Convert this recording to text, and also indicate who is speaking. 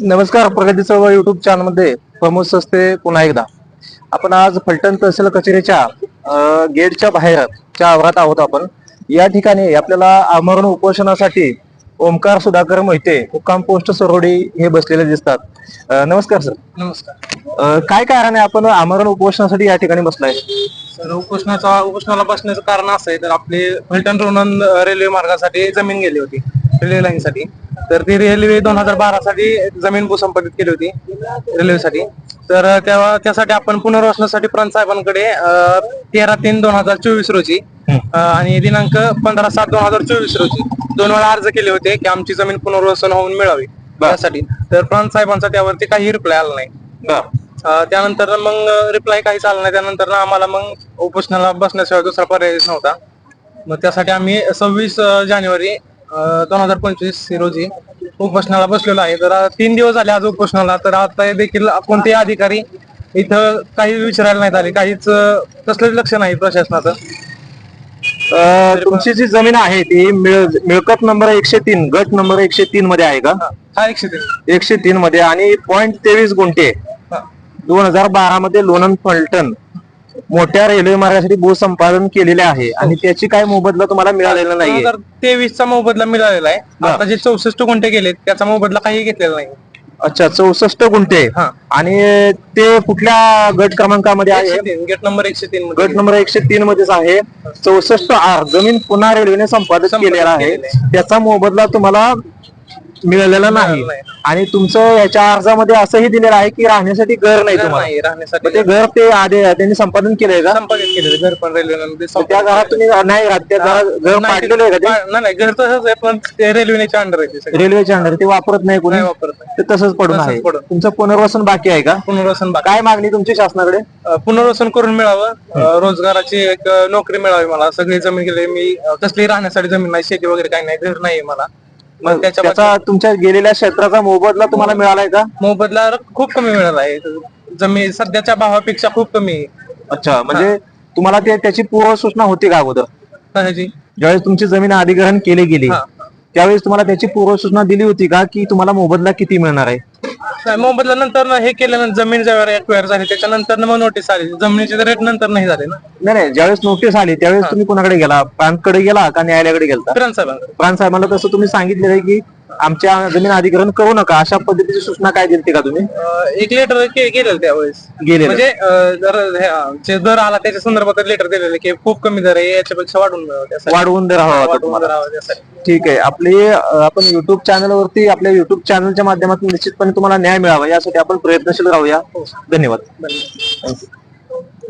Speaker 1: नमस्कार प्रगती चळवळ युट्यूब चॅनलमध्ये. प्रमोद सस्ते पुन्हा एकदा. आपण आज फलटण तहसील कचेरीच्या गेटच्या बाहेरच्या आवारात आहोत आपण. या ठिकाणी आपल्याला आमरण उपोषणासाठी ओमकार सुधाकर मोहिते मुक्काम पोस्ट सरोडी हे बसलेले दिसतात. नमस्कार सर.
Speaker 2: नमस्कार.
Speaker 1: काय कारण आहे आपण आमरण उपोषणासाठी या ठिकाणी बसलाय?
Speaker 2: सर उपोषणाचा उपोषणाला बसण्याचं कारण असं आहे तर आपले फलटण रोणन रेल्वे मार्गासाठी जमीन गेली होती रेल्वे लाईनसाठी तर ती रेल्वे दोन हजार बारा साठी जमीन भूसंपादित केली होती रेल्वेसाठी तर तेव्हा त्यासाठी आपण पुनर्वसनासाठी प्रांत साहेबांकडे तेरा तीन दोन हजार चोवीस रोजी आणि दिनांक पंधरा सात दोन हजार चोवीस रोजी दोन वेळा अर्ज केले होते की आमची जमीन पुनर्वसन होऊन मिळावी त्यासाठी तर प्रांत साहेबांचा त्यावरती काही रिप्लाय आला नाही. त्यानंतर मग रिप्लाय काहीच आला नाही. त्यानंतर आम्हाला मग उपोषणाला बसण्याशिवाय दुसरा पर्यायच नव्हता. मग त्यासाठी आम्ही सव्वीस जानेवारी दोन हजार पंचवीस रोजी उपोषणाला बसलेलो आहे. तर तीन दिवस झाले आज उपोषणाला तर आता देखील कोणतेही अधिकारी इथं काही विचारायला नाहीत आले. काहीच कसलंच लक्ष नाही प्रशासनाचं.
Speaker 1: तुमची जी जमीन आहे ती मिळ- मिळकत नंबर एकशे तीन गट नंबर एकशे तीन मध्ये आहे का?
Speaker 2: हा एकशे तीन.
Speaker 1: एकशे तीन मध्ये आणि पॉईंट तेवीस गुंठे. दोन हजार बारा मध्ये लोणंद फलटण. मोठ्या रेल्वे मार्गासाठी भूसंपादन केलेले आहे. आणि त्याची काय मोबदला तुम्हाला मिळालेला
Speaker 2: दोन
Speaker 1: नाहीये
Speaker 2: हजार तेवीस चा मोबदला मिळालेला आहे. आता जे चौसष्ट गुंठे गेलेत त्याचा मोबदला काही घेतलेला नाही.
Speaker 1: अच्छा चौसष्ट गुंठे?
Speaker 2: हा.
Speaker 1: आणि ते कुठल्या गट क्रमांकामध्ये आहे
Speaker 2: एकशे तीन गेट नंबर एकशे तीन मध्ये.
Speaker 1: गट नंबर एकशे तीन मध्येच आहे. चौसष्ट आर जमीन पुन्हा रेल्वेने संपादित
Speaker 2: संपादित
Speaker 1: केलेला आहे.
Speaker 2: केलेलं आहे.
Speaker 1: त्याचा मोबदला तुम्हाला मिळालेला नाही.
Speaker 2: नाही.
Speaker 1: आणि तुमचं याच्या अर्जामध्ये असंही दिलेलं आहे की राहण्यासाठी घर नाही
Speaker 2: घर
Speaker 1: तुम्हाला?
Speaker 2: नाही राहण्यासाठी
Speaker 1: ते घर ते आधी त्यांनी संपादन केलंय का?
Speaker 2: संपादित केलेलं घर पण रेल्वेने
Speaker 1: मग त्या घरात तुम्ही नाही राहत त्या घरात घर पाडलेलं आहे का ते?
Speaker 2: नाही नाही घर तसंच आहे पण ते रेल्वेच्या अंडर आहे ते सगळं.
Speaker 1: रेल्वेच्या अंडर ते वापरत नाही कोणी?
Speaker 2: नाही वापरत नाही.
Speaker 1: ते तसंच पडून
Speaker 2: तसंच
Speaker 1: आहे.
Speaker 2: पडून.
Speaker 1: तुमचं पुनर्वसन बाकी आहे का?
Speaker 2: पुनर्वसन बाकी.
Speaker 1: काय मागणी तुमची शासनाकडे?
Speaker 2: अं, पुनर्वसन करून मिळावं. अं, रोजगाराची एक अं, नोकरी मिळावी मला. सगळी जमीन गेली मी अं, कसली राहण्यासाठी जमीन नाही शेती वगैरे काही नाही घर नाही मला. मग त्याच्या
Speaker 1: त्याचा तुमच्या गेलेल्या क्षेत्राचा मोबदला तुम्हाला मिळालाय का
Speaker 2: मोबदला खूप कमी मिळाला आहे जमीन सध्याच्या भावापेक्षा खूप कमी आहे.
Speaker 1: अच्छा म्हणजे तुम्हाला ते त्याची पूर्व सूचना होती का अगोदर? ज्यावेळेस तुमची जमीन अधिग्रहण केली गेली
Speaker 2: हा.
Speaker 1: त्यावेळेस तुम्हाला त्याची पूर्व सूचना दिली होती का की तुम्हाला मोबदला किती मिळणार आहे
Speaker 2: नाही, मोबदला नंतर ना हे केल्यानंतर जमीन ज्यावेळेस एक्वायर झाली त्याच्यानंतर मग नोटीस आली. जमिनीचे रेट नंतर नाही झाले ना.
Speaker 1: नाही नाही ज्यावेळेस नोटीस आली त्यावेळेस तुम्ही कोणाकडे गेला? प्रांतकडे गेला का न्यायालयाकडे गेला
Speaker 2: फिरांत साहेबांकडे
Speaker 1: प्रांत साहेबांना तसं तुम्ही सांगितलेलं आहे की आमच्या जमीन अधिग्रहण करू नका. अशा पद्धतीची सूचना काय दिली का तुम्ही?
Speaker 2: अं, एक लेटर गेलेलं त्यावेळेस.
Speaker 1: गेलेलं.
Speaker 2: म्हणजे अं, जर हे, जे दर आला त्याच्या संदर्भात लेटर दिलेलं की खूप कमी दर आहे याच्यापेक्षा वाढून मिळावं त्यासाठी.
Speaker 1: वाढवून दर हवा होता
Speaker 2: वाढवून
Speaker 1: तुम्हाला.
Speaker 2: दर हवा त्यासाठी.
Speaker 1: ठीक आहे. आपली अं, आपण युट्यूब चॅनलवरती आपल्या युट्यूब चॅनलच्या माध्यमातून निश्चितपणे तुम्हाला न्याय मिळावा. यासाठी आपण प्रयत्नशील राहूया. धन्यवाद.
Speaker 2: धन्यवाद.
Speaker 1: You.